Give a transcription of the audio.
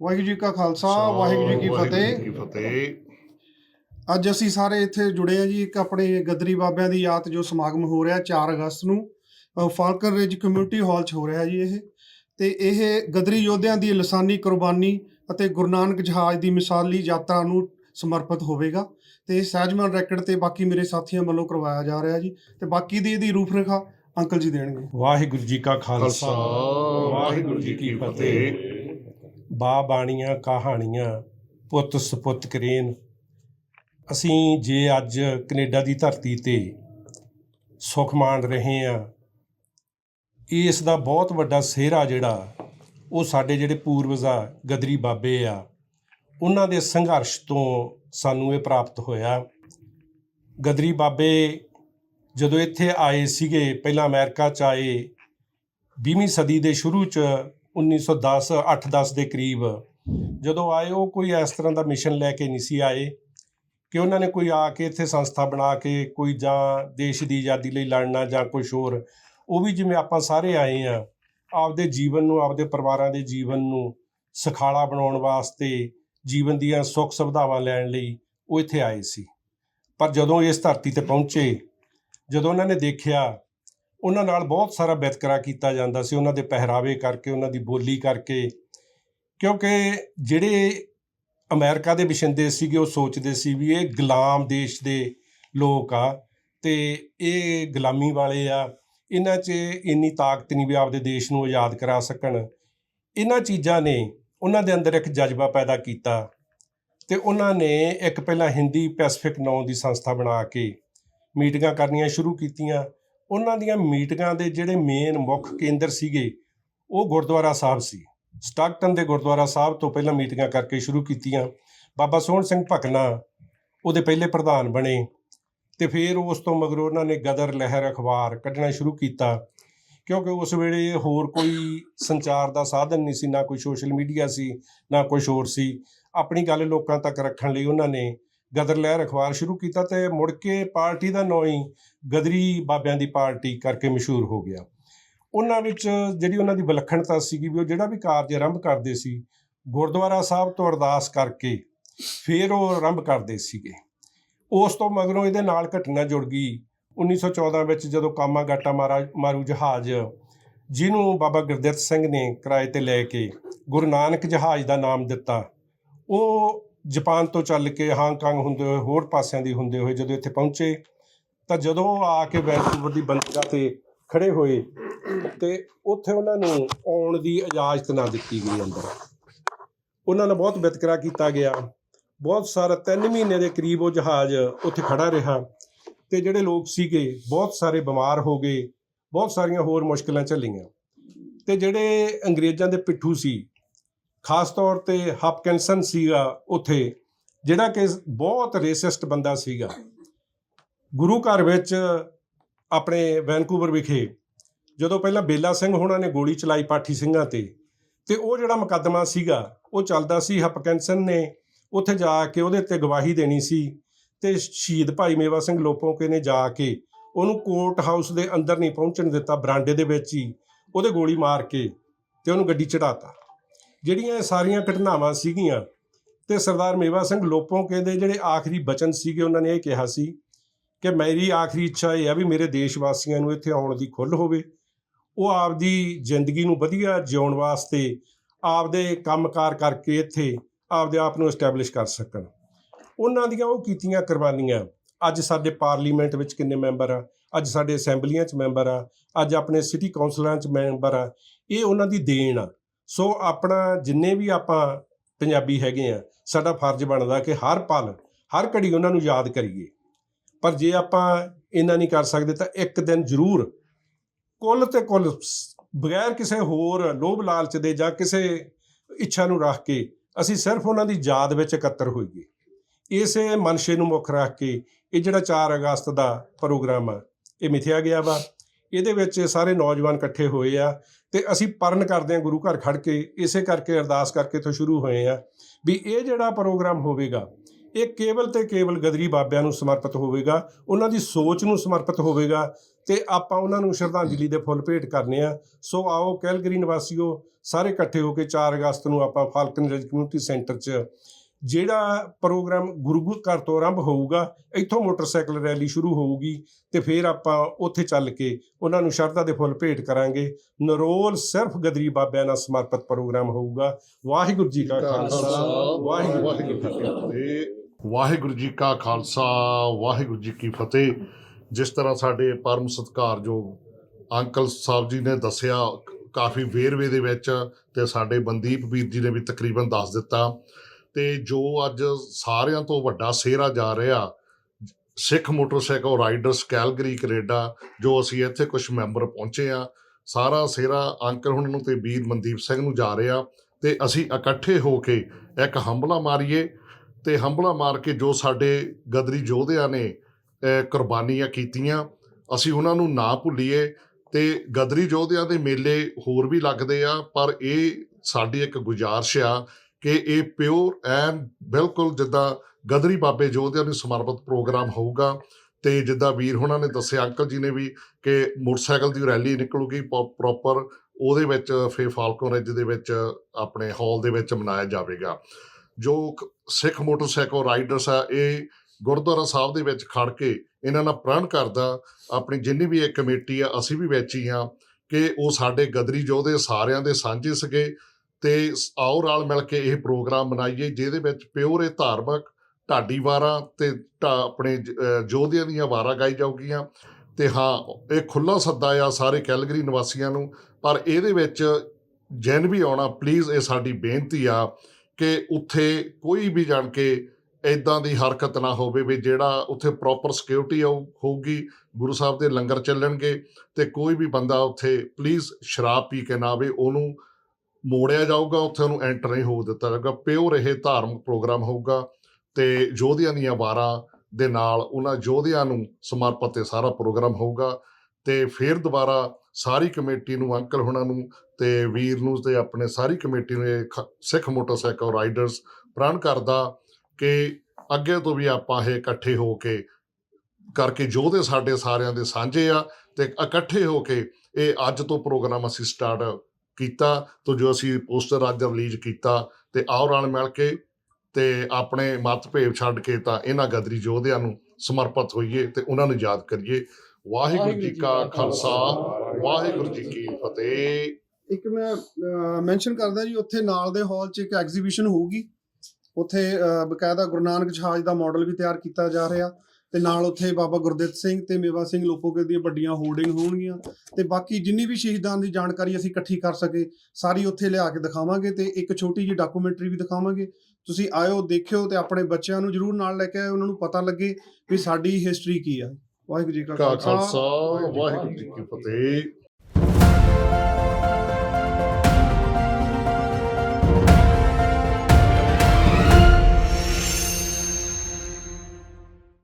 ਵਾਹਿਗੁਰੂ ਜੀ ਕਾ ਖਾਲਸਾ ਵਾਹਿਗੁਰੂ ਜੀ ਕੀ ਫਤਿਹ। ਅੱਜ ਅਸੀਂ ਸਾਰੇ ਇੱਥੇ ਜੁੜੇ ਆ ਜੀ ਇੱਕ ਆਪਣੇ ਗਦਰੀ ਬਾਬਿਆਂ ਦੀ ਯਾਦ ਜੋ ਸਮਾਗਮ ਹੋ ਰਿਹਾ 4 ਅਗਸਤ ਨੂੰ ਫਾਲਕਨ ਰਿਜ ਕਮਿਊਨਿਟੀ ਹਾਲ 'ਚ ਹੋ ਰਿਹਾ ਜੀ ਇਹ। ਤੇ ਇਹ ਗਦਰੀ ਯੋਧਿਆਂ ਦੀ ਲਸਾਨੀ ਕੁਰਬਾਨੀ ਅਤੇ ਗੁਰੂ ਨਾਨਕ ਜਹਾਜ਼ ਦੀ ਮਿਸਾਲੀ ਯਾਤਰਾ ਨੂੰ ਸਮਰਪਿਤ ਹੋਵੇਗਾ। ਤੇ ਸਹਿਜਮਨ ਰੈਕਡ ਤੇ ਬਾਕੀ ਮੇਰੇ ਸਾਥੀਆਂ ਵੱਲੋਂ ਕਰਵਾਇਆ ਜਾ ਰਿਹਾ ਜੀ। ਤੇ ਬਾਕੀ ਦੀ ਇਹਦੀ ਰੂਪਰੇਖਾ ਅੰਕਲ ਜੀ ਦੇਣਗੇ। ਵਾਹਿਗੁਰੂ ਜੀ ਕਾ ਖਾਲਸਾ ਵਾਹਿਗੁਰੂ ਜੀ ਕੀ ਫਤਿਹ। ਬਾ ਬਾਣੀਆਂ ਕਹਾਣੀਆਂ, ਪੁੱਤ ਸਪੁੱਤ ਕਰੇਨ। ਅਸੀਂ ਜੇ ਅੱਜ ਕੈਨੇਡਾ ਦੀ ਧਰਤੀ ਤੇ ਸੁਖ ਮਾਣ ਰਹੇ ਆ ਇਸ ਦਾ ਬਹੁਤ ਵੱਡਾ ਸਿਹਰਾ ਜਿਹੜਾ, ਉਹ ਸਾਡੇ ਜਿਹੜੇ ਪੂਰਵਜ ਆ, ਗਦਰੀ ਬਾਬੇ ਆ, ਉਹਨਾਂ ਦੇ ਸੰਘਰਸ਼ ਤੋਂ ਸਾਨੂੰ ਇਹ ਪ੍ਰਾਪਤ ਹੋਇਆ। ਗਦਰੀ ਬਾਬੇ ਜਦੋਂ ਇੱਥੇ ਆਏ ਸੀਗੇ, ਪਹਿਲਾਂ ਅਮਰੀਕਾ ਚ ਆਏ 20ਵੀਂ ਸਦੀ ਦੇ ਸ਼ੁਰੂ ਚ 1910 8-10 ਦੇ ਕਰੀਬ ਜਦੋਂ ਆਏ, ਉਹ ਕੋਈ ਇਸ ਤਰ੍ਹਾਂ ਦਾ ਮਿਸ਼ਨ ਲੈ ਕੇ ਨਹੀਂ ਸੀ ਆਏ ਕਿ ਉਹਨਾਂ ਨੇ ਕੋਈ ਆ ਕੇ ਇੱਥੇ ਸੰਸਥਾ ਬਣਾ ਕੇ ਕੋਈ ਜਾਂ ਦੇਸ਼ ਦੀ ਆਜ਼ਾਦੀ ਲਈ ਲੜਨਾ ਜਾਂ ਕੁਝ ਹੋਰ, ਉਹ ਵੀ ਜਿਵੇਂ ਆਪਾਂ ਸਾਰੇ ਆਏ ਆ, ਆਪਦੇ ਜੀਵਨ ਨੂੰ, ਆਪਦੇ ਪਰਿਵਾਰਾਂ ਦੇ ਜੀਵਨ ਨੂੰ ਸਖਾਲਾ ਬਣਾਉਣ ਵਾਸਤੇ, ਜੀਵਨ ਦੀਆਂ ਸੁੱਖ ਸੁਵਿਧਾਵਾਂ ਲੈਣ ਲਈ ਉਹ ਇੱਥੇ ਆਏ ਸੀ। ਪਰ ਜਦੋਂ ਇਸ ਧਰਤੀ ਤੇ ਪਹੁੰਚੇ, ਜਦੋਂ ਉਹਨਾਂ ਨੇ ਦੇਖਿਆ ਉਹਨਾਂ ਨਾਲ ਬਹੁਤ ਸਾਰਾ ਵਿਤਕਰਾ ਕੀਤਾ ਜਾਂਦਾ ਸੀ, ਉਹਨਾਂ ਦੇ ਪਹਿਰਾਵੇ ਕਰਕੇ, ਉਹਨਾਂ ਦੀ ਬੋਲੀ ਕਰਕੇ। ਕਿਉਂਕਿ ਜਿਹੜੇ ਅਮਰੀਕਾ ਦੇ ਵਸਿੰਦੇ ਸੀਗੇ, ਉਹ ਸੋਚਦੇ ਸੀ ਵੀ ਇਹ ਗੁਲਾਮ ਦੇਸ਼ ਦੇ ਲੋਕ ਆ ਤੇ ਇਹ ਗੁਲਾਮੀ ਵਾਲੇ ਆ। ਇਹਨਾਂ 'ਚ ਇੰਨੀ ਤਾਕਤ ਨਹੀਂ ਵੀ ਆਪਦੇ ਦੇਸ਼ ਨੂੰ ਆਜ਼ਾਦ ਕਰਾ ਸਕਣ। ਇਹਨਾਂ ਚੀਜ਼ਾਂ ਨੇ ਉਹਨਾਂ ਦੇ ਅੰਦਰ ਇੱਕ ਜਜ਼ਬਾ ਪੈਦਾ ਕੀਤਾ ਤੇ ਉਹਨਾਂ ਨੇ ਇੱਕ ਪਹਿਲਾਂ ਹਿੰਦੀ ਪੈਸੀਫਿਕ ਨਾਂ ਦੀ ਸੰਸਥਾ ਬਣਾ ਕੇ ਮੀਟਿੰਗਾਂ ਕਰਨੀਆਂ ਸ਼ੁਰੂ ਕੀਤੀਆਂ। ਉਹਨਾਂ ਦੀਆਂ ਮੀਟਿੰਗਾਂ ਦੇ ਜਿਹੜੇ ਮੇਨ ਮੁੱਖ ਕੇਂਦਰ ਸੀਗੇ, ਉਹ ਗੁਰਦੁਆਰਾ ਸਾਹਿਬ ਸੀ। ਸਟਾਕਟਨ ਦੇ ਗੁਰਦੁਆਰਾ ਸਾਹਿਬ ਤੋਂ ਪਹਿਲਾਂ ਮੀਟਿੰਗਾਂ ਕਰਕੇ ਸ਼ੁਰੂ ਕੀਤੀਆਂ। ਬਾਬਾ ਸੋਹਣ ਸਿੰਘ ਭਕਨਾ ਉਹਦੇ ਪਹਿਲੇ ਪ੍ਰਧਾਨ ਬਣੇ ਤੇ ਫਿਰ ਉਸ ਤੋਂ ਮਗਰੋਂ ਉਹਨਾਂ ਨੇ ਗਦਰ, ਲਹਿਰ, ਅਖਬਾਰ ਕੱਢਣਾ ਸ਼ੁਰੂ ਕੀਤਾ। ਕਿਉਂਕਿ ਉਸ ਵੇਲੇ ਹੋਰ ਕੋਈ ਸੰਚਾਰ ਦਾ ਸਾਧਨ ਨਹੀਂ ਸੀ, ਨਾ ਕੋਈ ਸੋਸ਼ਲ ਮੀਡੀਆ ਸੀ, ਨਾ ਕੁਝ ਹੋਰ ਸੀ। ਆਪਣੀ ਗੱਲ ਲੋਕਾਂ ਤੱਕ ਰੱਖਣ ਲਈ ਉਹਨਾਂ ਨੇ ਗਦਰ ਲਹਿਰ ਅਖਬਾਰ ਸ਼ੁਰੂ ਕੀਤਾ ਤੇ ਮੁੜ ਕੇ ਪਾਰਟੀ ਦਾ ਨਾਂ ਹੀ ਗਦਰੀ ਬਾਬਿਆਂ ਦੀ ਪਾਰਟੀ ਕਰਕੇ ਮਸ਼ਹੂਰ ਹੋ ਗਿਆ। ਉਹਨਾਂ ਵਿੱਚ ਜਿਹੜੀ ਉਹਨਾਂ ਦੀ ਵਿਲੱਖਣਤਾ ਸੀਗੀ ਵੀ ਉਹ ਜਿਹੜਾ ਵੀ ਕਾਰਜ ਆਰੰਭ ਕਰਦੇ ਸੀ, ਗੁਰਦੁਆਰਾ ਸਾਹਿਬ ਤੋਂ ਅਰਦਾਸ ਕਰਕੇ ਫਿਰ ਉਹ ਆਰੰਭ ਕਰਦੇ ਸੀਗੇ। ਉਸ ਤੋਂ ਮਗਰੋਂ ਇਹਦੇ ਨਾਲ ਘਟਨਾ ਜੁੜ ਗਈ। 1914 ਵਿੱਚ ਜਦੋਂ ਕਾਮਾਗਾਟਾ ਮਾਰਾ, ਮਾਰੂ ਜਹਾਜ਼ ਜਿਹਨੂੰ ਬਾਬਾ ਗੁਰਦਿੱਤ ਸਿੰਘ ਨੇ ਕਿਰਾਏ ਤੇ ਲੈ ਕੇ ਗੁਰੂ ਨਾਨਕ ਜਹਾਜ਼ ਦਾ ਨਾਮ ਦਿੱਤਾ, ਉਹ ਜਾਪਾਨ ਤੋਂ ਚੱਲ ਕੇ ਹਾਂਗਕਾਂਗ ਹੁੰਦੇ ਹੋਏ, ਹੋਰ ਪਾਸਿਆਂ ਦੀ ਹੁੰਦੇ ਹੋਏ ਜਦੋਂ ਇੱਥੇ ਪਹੁੰਚੇ, ਤਾਂ ਜਦੋਂ ਉਹ ਆ ਕੇ ਵੈਨਕੂਵਰ ਦੀ ਬੰਦਰਗਾਹ ਤੇ ਖੜੇ ਹੋਏ, ਤੇ ਉੱਥੇ ਉਹਨਾਂ ਨੂੰ ਆਉਣ ਦੀ ਇਜਾਜ਼ਤ ਨਾ ਦਿੱਤੀ ਗਈ ਅੰਦਰ। ਉਹਨਾਂ ਨਾਲ ਬਹੁਤ ਵਿਤਕਰਾ ਕੀਤਾ ਗਿਆ। ਬਹੁਤ ਸਾਰਾ 3 ਮਹੀਨੇ ਦੇ ਕਰੀਬ ਉਹ ਜਹਾਜ਼ ਉੱਥੇ ਖੜਾ ਰਿਹਾ ਤੇ ਜਿਹੜੇ ਲੋਕ ਸੀਗੇ, ਬਹੁਤ ਸਾਰੇ ਬਿਮਾਰ ਹੋ ਗਏ, ਬਹੁਤ ਸਾਰੀਆਂ ਹੋਰ ਮੁਸ਼ਕਲਾਂ ਝੱਲੀਆਂ। ਤੇ ਜਿਹੜੇ ਅੰਗਰੇਜ਼ਾਂ ਦੇ ਪਿੱਠੂ ਸੀ ਖਾਸ ਤੌਰ ਤੇ ਹਪਕਿੰਸਨ ਸੀਗਾ ਉੱਥੇ, ਜਿਹੜਾ ਕਿ ਬਹੁਤ ਰੇਸਿਸਟ ਬੰਦਾ ਸੀਗਾ। ਗੁਰੂ ਘਰ ਵਿੱਚ ਆਪਣੇ ਵੈਨਕੂਵਰ ਵਿਖੇ, ਜਦੋਂ ਪਹਿਲਾਂ ਬੇਲਾ ਸਿੰਘ ਹੋਣਾ ਨੇ ਗੋਲੀ ਚਲਾਈ ਪਾਠੀ ਸਿੰਘਾਂ ਤੇ ਤੇ ਉਹ ਜਿਹੜਾ ਮੁਕੱਦਮਾ ਸੀਗਾ, ਉਹ ਚੱਲਦਾ ਸੀ ਹਪਕਿੰਸਨ ਨੇ ਉੱਥੇ ਜਾ ਕੇ ਉਹਦੇ ਤੇ ਗਵਾਹੀ ਦੇਣੀ ਸੀ, ਤੇ ਸ਼ਹੀਦ ਭਾਈ ਮੇਵਾ ਸਿੰਘ ਲੋਪੋਕੇ ਨੇ ਜਾ ਕੇ ਉਹਨੂੰ ਕੋਰਟ ਹਾਊਸ ਦੇ ਅੰਦਰ ਨਹੀਂ ਪਹੁੰਚਣ ਦਿੱਤਾ, ਬਰਾਂਡੇ ਦੇ ਵਿੱਚ ਹੀ ਉਹਦੇ ਗੋਲੀ ਮਾਰ ਕੇ ਤੇ ਉਹਨੂੰ ਗੱਡੀ ਚੜਾਤਾ ਜਿਹੜੀਆਂ ਇਹ ਸਾਰੀਆਂ ਘਟਨਾਵਾਂ ਸੀਗੀਆਂ ਤੇ ਸਰਦਾਰ ਮੇਵਾ ਸਿੰਘ ਲੋਪੋਕੇ ਦੇ ਜਿਹੜੇ ਆਖਰੀ ਬਚਨ ਸੀਗੇ, ਉਹਨਾਂ ਨੇ ਇਹ ਕਿਹਾ ਸੀ ਕਿ ਮੇਰੀ ਆਖਰੀ ਇੱਛਾ ਇਹ ਆ ਵੀ ਮੇਰੇ ਦੇਸ਼ ਵਾਸੀਆਂ ਨੂੰ ਇੱਥੇ ਆਉਣ ਦੀ ਖੁੱਲ੍ਹ ਹੋਵੇ। ਉਹ ਆਪਦੀ ਜ਼ਿੰਦਗੀ ਨੂੰ ਵਧੀਆ ਜਿਉਣ ਵਾਸਤੇ ਆਪਦੇ ਕੰਮਕਾਰ ਕਰਕੇ ਇੱਥੇ ਆਪਦੇ ਆਪ ਨੂੰ ਐਸਟੈਬਲਿਸ਼ ਕਰ ਸਕਣ। ਉਹਨਾਂ ਦੀਆਂ ਉਹ ਕੀਤੀਆਂ ਕੁਰਬਾਨੀਆਂ, ਅੱਜ ਸਾਡੇ ਪਾਰਲੀਮੈਂਟ ਵਿੱਚ ਕਿੰਨੇ ਮੈਂਬਰ ਆ, ਅੱਜ ਸਾਡੇ ਅਸੈਂਬਲੀਆਂ 'ਚ ਮੈਂਬਰ ਆ, ਅੱਜ ਆਪਣੇ ਸਿਟੀ ਕੌਂਸਲਾਂ 'ਚ ਮੈਂਬਰ ਆ, ਇਹ ਉਹਨਾਂ ਦੀ ਦੇਣ ਆ। ਸੋ ਆਪਣਾ ਜਿੰਨੇ ਵੀ ਆਪਾਂ ਪੰਜਾਬੀ ਹੈਗੇ ਆ, ਸਾਡਾ ਫਰਜ਼ ਬਣਦਾ ਕਿ ਹਰ ਪਲ, ਹਰ ਘੜੀ ਉਹਨਾਂ ਨੂੰ ਯਾਦ ਕਰੀਏ। ਪਰ ਜੇ ਆਪਾਂ ਇਹਨਾਂ ਨਹੀਂ ਕਰ ਸਕਦੇ ਤਾਂ ਇੱਕ ਦਿਨ ਜ਼ਰੂਰ ਕੁੱਲ ਤੇ ਕੁੱਲ ਬਗੈਰ ਕਿਸੇ ਹੋਰ ਲੋਭ ਲਾਲਚ ਦੇ ਜਾਂ ਕਿਸੇ ਇੱਛਾ ਨੂੰ ਰੱਖ ਕੇ ਅਸੀਂ ਸਿਰਫ ਉਹਨਾਂ ਦੀ ਯਾਦ ਵਿੱਚ ਇਕੱਤਰ ਹੋਈਏ। ਇਸੇ ਮਨਸ਼ੇ ਨੂੰ ਮੁੱਖ ਰੱਖ ਕੇ ਇਹ ਜਿਹੜਾ 4 ਅਗਸਤ ਦਾ ਪ੍ਰੋਗਰਾਮ ਆ, ਇਹ ਮਿਥਿਆ ਗਿਆ ਵਾ। ਇਹਦੇ ਵਿੱਚ ਸਾਰੇ ਨੌਜਵਾਨ ਇਕੱਠੇ ਹੋਏ ਆ ਤੇ ਅਸੀਂ ਪਰਨ ਕਰਦੇ ਹਾਂ ਗੁਰੂ ਘਰ ਖੜ ਕੇ, ਇਸੇ ਕਰਕੇ ਅਰਦਾਸ ਕਰਕੇ ਤੋਂ ਸ਼ੁਰੂ ਹੋਏ ਆ ਵੀ ਇਹ ਜਿਹੜਾ ਪ੍ਰੋਗਰਾਮ ਹੋਵੇਗਾ, ਇਹ ਕੇਵਲ ਤੇ ਕੇਵਲ ਗਦਰੀ ਬਾਬਿਆਂ ਨੂੰ ਸਮਰਪਿਤ ਹੋਵੇਗਾ, ਉਹਨਾਂ ਦੀ ਸੋਚ ਨੂੰ ਸਮਰਪਿਤ ਹੋਵੇਗਾ ਤੇ ਆਪਾਂ ਉਹਨਾਂ ਨੂੰ ਸ਼ਰਧਾਂਜਲੀ ਦੇ ਫੁੱਲ ਭੇਟ ਕਰਨੇ ਆ ਸੋ ਆਓ ਕੈਲਗਰੀ ਨਿਵਾਸੀਓ, ਸਾਰੇ ਇਕੱਠੇ ਹੋ ਕੇ 4 ਅਗਸਤ ਨੂੰ ਆਪਾਂ ਫਾਲਕਨ ਰੇਜ ਕਮਿਊਨਿਟੀ ਸੈਂਟਰ 'ਚ ਜਿਹੜਾ ਪ੍ਰੋਗਰਾਮ ਗੁਰੂ ਘਰ ਤੋਂ ਆਰੰਭ ਹੋਊਗਾ ਇੱਥੋਂ ਮੋਟਰਸਾਈਕਲ ਰੈਲੀ ਸ਼ੁਰੂ ਹੋਊਗੀ ਤੇ ਫਿਰ ਆਪਾਂ ਉੱਥੇ ਚੱਲ ਕੇ ਉਹਨਾਂ ਨੂੰ ਸ਼ਰਧਾ ਦੇ ਫੁੱਲ ਭੇਟ ਕਰਾਂਗੇ। ਨਰੋਲ ਸਿਰਫ ਗਦਰੀ ਬਾਬਿਆਂ ਨਾਲ ਸਮਰਪਿਤ ਪ੍ਰੋਗਰਾਮ ਹੋਊਗਾ। ਵਾਹਿਗੁਰੂ ਜੀ ਕਾ ਖਾਲਸਾ। ਵਾਹਿਗੁਰੂ ਜੀ ਕੀ ਫਤਿਹ। ਫਤਿਹ। ਵਾਹਿਗੁਰੂ ਜੀ ਕਾ ਖਾਲਸਾ। ਵਾਹਿਗੁਰੂ ਜੀ ਕੀ ਫਤਿਹ। ਜਿਸ ਤਰ੍ਹਾਂ ਸਾਡੇ ਪਰਮ ਸਤਿਕਾਰਯੋਗ ਅੰਕਲ ਸਾਹਿਬ ਜੀ ਨੇ ਦੱਸਿਆ ਕਾਫੀ ਵੇਰਵੇ ਦੇ ਵਿੱਚ ਤੇ ਸਾਡੇ ਬੰਦੀਪ ਵੀਰ ਜੀ ਨੇ ਵੀ ਤਕਰੀਬਨ ਦੱਸ ਦਿੱਤਾ। ਤੇ ਜੋ ਅੱਜ ਸਾਰਿਆਂ ਤੋਂ ਵੱਡਾ ਸੇਰਾ ਜਾ ਰਿਹਾ, Sikh motorcycle riders Calgary Canada, ਜੋ ਅਸੀਂ ਇੱਥੇ ਕੁਝ ਮੈਂਬਰ ਪਹੁੰਚੇ ਆ ਸਾਰਾ ਸੇਰਾ ਅੰਕਲ ਹੁਣ ਨੂੰ ਤੇ ਵੀਰ ਮਨਦੀਪ ਸਿੰਘ ਨੂੰ ਜਾ ਰਿਹਾ ਤੇ ਅਸੀਂ ਇਕੱਠੇ ਹੋ ਕੇ ਇੱਕ ਹੰਬਲਾ ਮਾਰੀਏ ਤੇ ਹੰਬਲਾ ਮਾਰ ਕੇ ਜੋ ਸਾਡੇ ਗਦਰੀ ਯੋਧਿਆਂ ਨੇ ਕੁਰਬਾਨੀਆਂ ਕੀਤੀਆਂ, ਅਸੀਂ ਉਹਨਾਂ ਨੂੰ ਨਾ ਭੁੱਲੀਏ ਤੇ ਗਦਰੀ ਯੋਧਿਆਂ ਦੇ ਮੇਲੇ ਹੋਰ ਵੀ ਲੱਗਦੇ ਆ, ਪਰ ਇਹ ਸਾਡੀ ਇੱਕ ਗੁਜ਼ਾਰਿਸ਼ ਆ ਕਿ ਇਹ ਪਿਓਰ ਐਂਡ ਬਿਲਕੁਲ ਜਿੱਦਾਂ ਗਦਰੀ ਬਾਬੇ ਯੋਧਿਆਂ ਨੂੰ ਸਮਰਪਿਤ ਪ੍ਰੋਗਰਾਮ ਹੋਊਗਾ। ਤੇ ਜਿੱਦਾਂ ਵੀਰ ਹੁਣਾਂ ਨੇ ਦੱਸਿਆ, ਅੰਕਲ ਜੀ ਨੇ ਵੀ ਕਿ ਮੋਟਰਸਾਈਕਲ ਦੀ ਰੈਲੀ ਨਿਕਲੂਗੀ ਪ੍ਰੋਪਰ ਉਹਦੇ ਵਿੱਚ ਫੇ ਫਾਲਕਨ ਰਿਜ ਦੇ ਵਿੱਚ ਆਪਣੇ ਹਾਲ ਦੇ ਵਿੱਚ ਮਨਾਇਆ ਜਾਵੇਗਾ। ਜੋ ਸਿੱਖ ਮੋਟਰਸਾਈਕਲ ਰਾਈਡਰਸ ਆ, ਇਹ ਗੁਰਦੁਆਰਾ ਸਾਹਿਬ ਦੇ ਵਿੱਚ ਖੜ ਕੇ ਇਹਨਾਂ ਨਾਲ ਪ੍ਰਣ ਕਰਦਾ, ਆਪਣੀ ਜਿੰਨੀ ਵੀ ਇਹ ਕਮੇਟੀ ਆ, ਅਸੀਂ ਵੀ ਵਿੱਚ ਹੀ ਆ ਕਿ ਉਹ ਸਾਡੇ ਗਦਰੀ ਯੋਧੇ ਸਾਰਿਆਂ ਦੇ ਸਾਂਝੇ ਸਕੇ ਤੇ ਆਓ ਰਲ ਮਿਲ ਕੇ ਇਹ ਪ੍ਰੋਗਰਾਮ ਮਨਾਈਏ ਜਿਹਦੇ ਵਿੱਚ ਪਿਓਰ ਇਹ ਧਾਰਮਿਕ ਢਾਡੀ ਵਾਰਾਂ ਤੇ ਢਾ- ਆਪਣੇ ਜ- ਯੋਧਿਆਂ ਦੀਆਂ ਵਾਰਾਂ ਗਾਈ ਜਾਊਗੀਆਂ। ਤੇ ਹਾਂ, ਇਹ ਖੁੱਲਾ ਸੱਦਾ ਆ ਸਾਰੇ ਕੈਲਗਰੀ ਨਿਵਾਸੀਆਂ ਨੂੰ, ਪਰ ਇਹਦੇ ਵਿੱਚ ਜੈਨ ਵੀ ਆਉਣਾ ਪਲੀਜ਼ ਇਹ ਸਾਡੀ ਬੇਨਤੀ ਆ ਕਿ ਉੱਥੇ ਕੋਈ ਵੀ ਜਾਣ ਕੇ ਇਦਾਂ ਦੀ ਹਰਕਤ ਨਾ ਹੋਵੇ ਵੀ ਜਿਹੜਾ ਉੱਥੇ ਪ੍ਰੋਪਰ ਸਿਕਿਉਰਿਟੀ ਹੋਊਗੀ, ਗੁਰੂ ਸਾਹਿਬ ਦੇ ਲੰਗਰ ਚੱਲਣਗੇ ਤੇ ਕੋਈ ਵੀ ਬੰਦਾ ਉੱਥੇ ਪਲੀਜ਼ ਸ਼ਰਾਬ ਪੀ ਕੇ ਨਾ ਆਵੇ, ਉਹਨੂੰ ਮੋੜਿਆ ਜਾਊਗਾ, ਉੱਥੇ ਉਹਨੂੰ ਐਂਟਰ ਨਹੀਂ ਹੋ ਦਿੱਤਾ ਜਾਊਗਾ ਪਿਓਰ ਇਹ ਧਾਰਮਿਕ ਪ੍ਰੋਗਰਾਮ ਹੋਊਗਾ ਤੇ ਯੋਧਿਆਂ ਦੀਆਂ ਵਾਰਾਂ ਦੇ ਨਾਲ ਉਹਨਾਂ ਯੋਧਿਆਂ ਨੂੰ ਸਮਰਪਿਤ ਇਹ ਸਾਰਾ ਪ੍ਰੋਗਰਾਮ ਹੋਊਗਾ ਤੇ ਫਿਰ ਦੁਬਾਰਾ ਸਾਰੀ ਕਮੇਟੀ ਨੂੰ, ਅੰਕਲ ਹੁਣਾਂ ਨੂੰ ਤੇ ਵੀਰ ਨੂੰ ਤੇ ਆਪਣੇ ਸਾਰੀ ਕਮੇਟੀ ਨੂੰ ਖ- ਸਿੱਖ ਮੋਟਰਸਾਈਕਲ ਰਾਈਡਰਸ ਪ੍ਰਣ ਕਰਦਾ ਕਿ ਅੱਗੇ ਤੋਂ ਵੀ ਆਪਾਂ ਇਹ ਇਕੱਠੇ ਹੋ ਕੇ ਕਰਕੇ ਯੋਧੇ ਸਾਡੇ ਸਾਰਿਆਂ ਦੇ ਸਾਂਝੇ ਆ ਤੇ ਇਕੱਠੇ ਹੋ ਕੇ ਇਹ ਅੱਜ ਤੋਂ ਪ੍ਰੋਗਰਾਮ ਅਸੀਂ ਸਟਾਰਟ ਕੀਤਾ ਤੋਂ ਜੋ ਅਸੀਂ ਪੋਸਟਰ ਅੱਜ ਰਿਲੀਜ਼ ਕੀਤਾ ਤੇ ਆਓ ਰਲ ਮਿਲ ਕੇ ਤੇ ਆਪਣੇ ਮਤਭੇਦ ਛੱਡ ਕੇ ਤਾਂ ਇਹਨਾਂ ਗਦਰੀ ਯੋਧਿਆਂ ਨੂੰ ਸਮਰਪਿਤ ਹੋਈਏ ਤੇ ਉਹਨਾਂ ਨੂੰ ਯਾਦ ਕਰੀਏ। ਵਾਹਿਗੁਰੂ ਜੀ ਕਾ ਖਾਲਸਾ ਵਾਹਿਗੁਰੂ ਜੀ ਕੀ ਫਤਿਹ। ਇੱਕ ਮੈਂ ਮੈਂਸ਼ਨ ਕਰਦਾ ਜੀ ਉੱਥੇ ਨਾਲ ਦੇ ਹਾਲ 'ਚ ਇੱਕ ਐਗਜ਼ੀਬਿਸ਼ਨ ਹੋਊਗੀ। ਉੱਥੇ ਬਕਾਇਦਾ ਗੁਰੂ ਨਾਨਕ ਜਹਾਜ਼ ਦਾ ਮਾਡਲ ਵੀ ਤਿਆਰ ਕੀਤਾ ਜਾ ਰਿਹਾ। ਤੇ ਨਾਲ ਉੱਥੇ ਬਾਬਾ ਗੁਰਦਿੱਤ ਸਿੰਘ ਤੇ ਮੇਵਾ ਸਿੰਘ ਲੋਪੋਕੇ ਦੀਆਂ ਵੱਡੀਆਂ ਹੋਰਡਿੰਗ ਹੋਣਗੀਆਂ। ਤੇ ਬਾਕੀ ਜਿੰਨੀ ਵੀ ਸ਼ਹੀਦਾਂ ਦੀ ਜਾਣਕਾਰੀ ਅਸੀਂ ਇਕੱਠੀ ਕਰ ਸਕੇ ਸਾਰੀ ਉੱਥੇ ਲਿਆ ਕੇ ਦਿਖਾਵਾਂਗੇ ਤੇ ਇੱਕ ਛੋਟੀ ਜਿਹੀ ਡਾਕੂਮੈਂਟਰੀ ਵੀ ਦਿਖਾਵਾਂਗੇ। ਤੁਸੀਂ ਆਇਓ ਦੇਖਿਓ ਤੇ ਆਪਣੇ ਬੱਚਿਆਂ ਨੂੰ ਜਰੂਰ ਨਾਲ ਲੈ ਕੇ ਆਇਓ ਉਹਨਾਂ ਨੂੰ ਪਤਾ ਲੱਗੇ ਵੀ ਸਾਡੀ ਹਿਸਟਰੀ ਕੀ ਆ। ਵਾਹਿਗੁਰੂ ਜੀ ਕਾ ਖਾਲਸਾ ਵਾਹਿਗੁਰੂ ਜੀ ਕੀ ਫਤਿਹ।